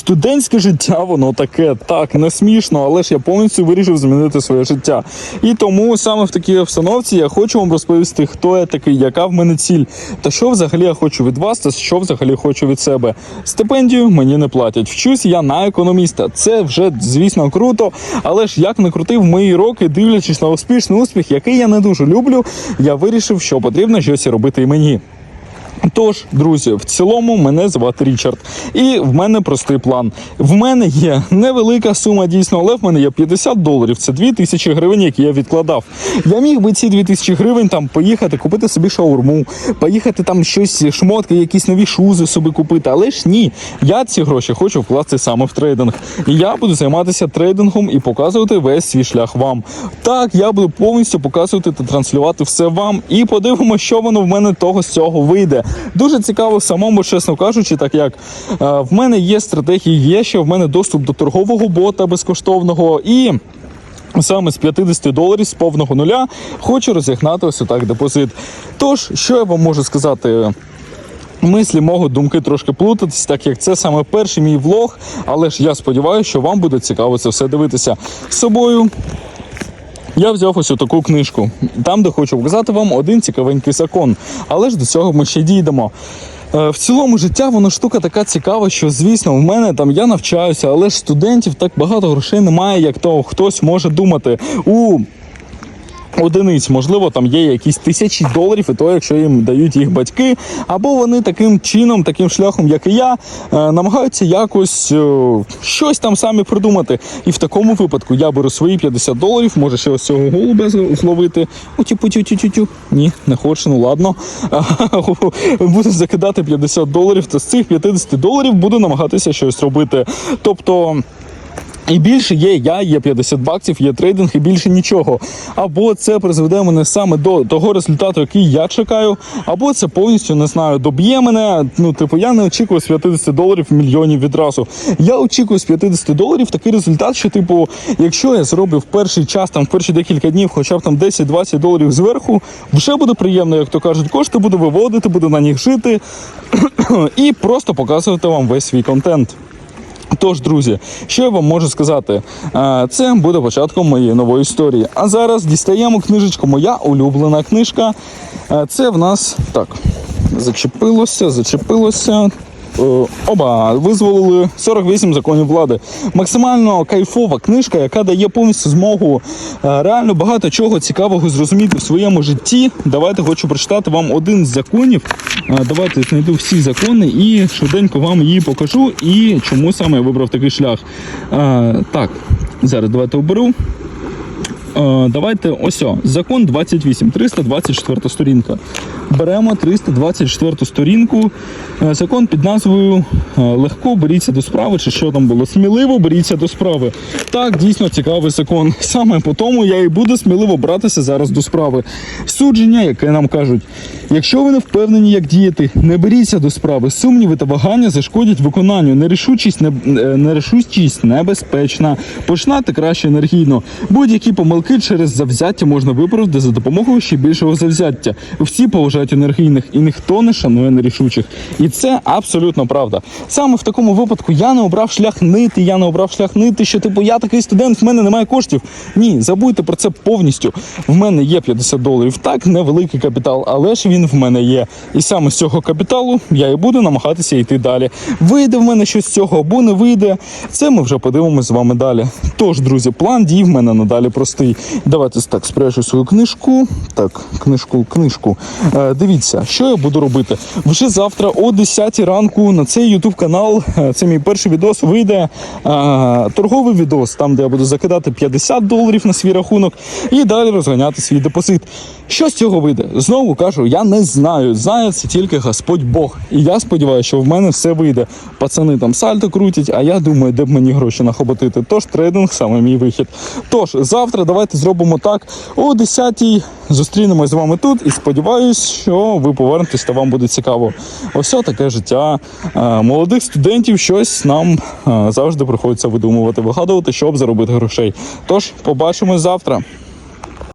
студентське життя, воно таке так не смішно, але ж я повністю вирішив змінити своє життя. І тому саме в такій обстановці я хочу вам розповісти, хто я такий, яка в мене ціль, та що взагалі я хочу від вас, та що взагалі хочу від себе. Стипендію мені не платять. Вчусь я на економіста. Це вже звісно круто, але ж як не крутив мої роки, дивлячись на успішний успіх, який я не дуже люблю, я вирішив, що потрібно щось робити і мені. Тож, друзі, в цілому мене звати Річард, і в мене простий план. В мене є невелика сума дійсно, але в мене є 50 доларів. Це 2 тисячі гривень, які я відкладав. Я міг би ці 2 тисячі гривень там поїхати, купити собі шаурму, поїхати там щось, шмотки, якісь нові шузи собі купити. Але ж ні, я ці гроші хочу вкласти саме в трейдинг. І я буду займатися трейдингом і показувати весь свій шлях вам. Так, я буду повністю показувати та транслювати все вам. І подивимося, що воно в мене того з цього вийде. Дуже цікаво самому, чесно кажучи, так як е, в мене є стратегії, є ще в мене доступ до торгового бота безкоштовного і. Саме з 50 доларів з повного нуля хочу розігнати ось так депозит. Тож, що я вам можу сказати? Мислі можуть думки трошки плутатись, так як це саме перший мій влог, але ж я сподіваюся, що вам буде цікаво це все дивитися. З собою я взяв ось таку книжку, там, де хочу показати вам один цікавенький закон. Але ж до цього ми ще дійдемо. Е, В цілому життя воно штука така цікава, що звісно, в мене там я навчаюся, але ж студентів так багато грошей немає, як то хтось може думати. У одиниць, можливо, там є якісь тисячі доларів, і то, якщо їм дають їх батьки, або вони таким чином, таким шляхом, як і я, е, намагаються якось е, щось там самі придумати. І в такому випадку я беру свої 50 доларів, може ще ось цього голубя зловити. Ну, типу, тю тю тю тю Ні, не хочу, ну ладно. Буду закидати 50 доларів, то з цих 50 доларів буду намагатися щось робити. Тобто. І більше є я, є 50 баксів, є трейдинг і більше нічого. Або це призведе мене саме до того результату, який я чекаю, або це повністю не знаю, доб'є мене. Ну, типу, я не очікую з 50 доларів мільйонів відразу. Я очікую з 50 доларів такий результат, що, типу, якщо я зроблю в перший час, там в перші декілька днів, хоча б там 10-20 доларів зверху, вже буде приємно, як то кажуть, кошти буду виводити, буду на них жити і просто показувати вам весь свій контент. Тож, друзі, що я вам можу сказати? Е, Це буде початком моєї нової історії. А зараз дістаємо книжечку. Моя улюблена книжка. Е, Це в нас так. Зачепилося, зачепилося. Е, Оба визволили 48 законів влади. Максимально кайфова книжка, яка дає повністю змогу е, реально багато чого цікавого зрозуміти в своєму житті. Давайте хочу прочитати вам один з законів. Е, Давайте знайду всі закони і швиденько вам її покажу. І чому саме я вибрав такий шлях. Так, зараз давайте оберу. Давайте ось закон 28, 324 сторінка. Беремо 324 сторінку. Е, Закон під назвою е, Легко беріться до справи, чи що там було? Сміливо беріться до справи. Так, дійсно цікавий закон. Саме по тому я і буду сміливо братися зараз до справи. Судження, яке нам кажуть, якщо ви не впевнені, як діяти, не беріться до справи. Сумніви та вагання зашкодять виконанню. Нерішучість, не, е, нерішучість небезпечна. Починати краще енергійно. Будь-які помилки через завзяття можна виправити за допомогою ще більшого завзяття. Всі поважають енергійних і ніхто не шанує нерішучих. І це абсолютно правда. Саме в такому випадку я не обрав шлях нити, я не обрав шлях нити, що типу я такий студент, в мене немає коштів. Ні, забудьте про це повністю. В мене є 50 доларів. Так, невеликий капітал, але ж він в мене є. І саме з цього капіталу я і буду намагатися йти далі. Вийде в мене щось з цього або не вийде. Це ми вже подивимося з вами далі. Тож, друзі, план дій в мене надалі простий. Давайте так спрячу свою книжку. Так, книжку, книжку. Дивіться, що я буду робити. Вже завтра о 10 ранку на цей YouTube канал. е, Це мій перший відос. Вийде е, торговий відос, там де я буду закидати 50 доларів на свій рахунок і далі розганяти свій депозит. Що з цього вийде? Знову кажу, я не знаю. Знає це тільки Господь Бог. І я сподіваюся, що в мене все вийде. Пацани там сальто крутять, а я думаю, де б мені гроші нахоботити. Тож трейдинг саме мій вихід. Тож завтра давайте зробимо так. О 10-й зустрінемось з вами тут і сподіваюсь, що ви повернетесь та вам буде цікаво. Ось таке життя е, молодих студентів. Щось нам е, завжди приходиться видумувати, вигадувати, щоб заробити грошей. Тож побачимось завтра.